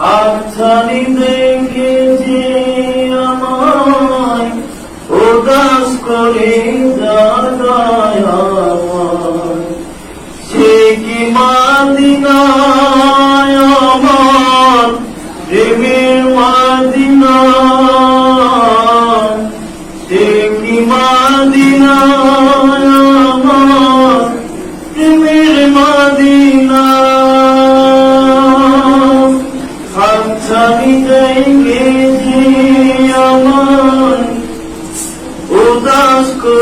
হাতছানি দেখে যে আমায় উদাস করে সে কি মাদিনায় আমার সে কি মাদিনায়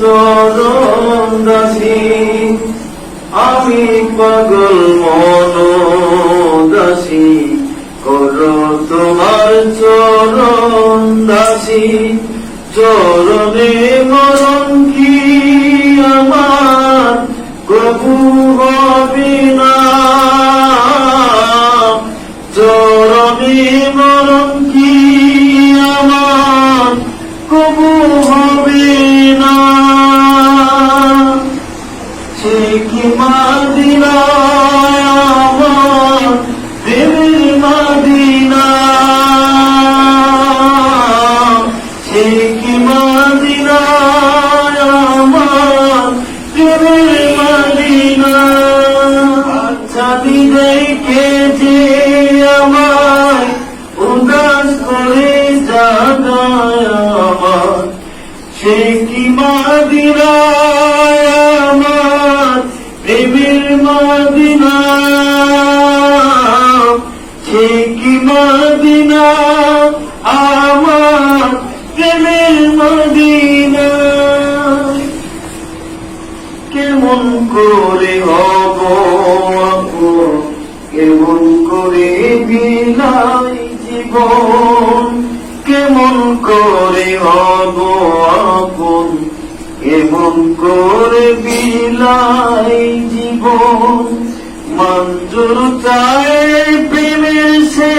চরণ দাসী আমি পাগল মনোদাসী, করো তোমার চরণ দাসী চরণে মরণ কি আমার? কবু হবে না। চরণে মরণ মাদিনা সে কি মাদিনা, আমার প্রেমের মাদিনা। কেমন করে হব কেমন করে বিলাই জীবন, কেমন করে হব করে বিলাই জীবন। মঞ্জুর চায় প্রেমের সে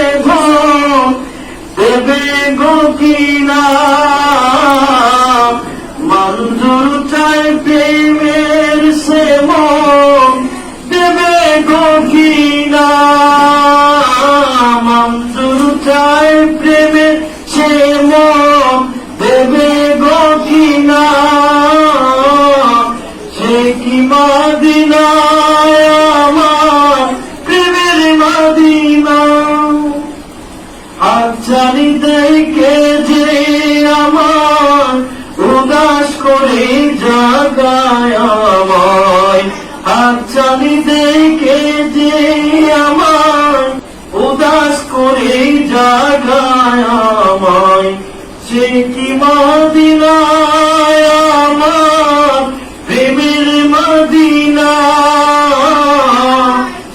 দেবে গো কিনা। মঞ্জুর চায় প্রেমের সে দেবে গো কিনা। মঞ্জুর চায় প্রেমের জানি দেখে যে আমার উদাস করে জাগায় আমায়। আর জানি দেখে যে আমার উদাস করে জাগায় আমায়। সে কি মদিনায় আমার প্রেমের মদিনা?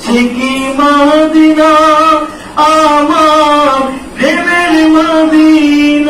সে কি মদিনা আমার المدينة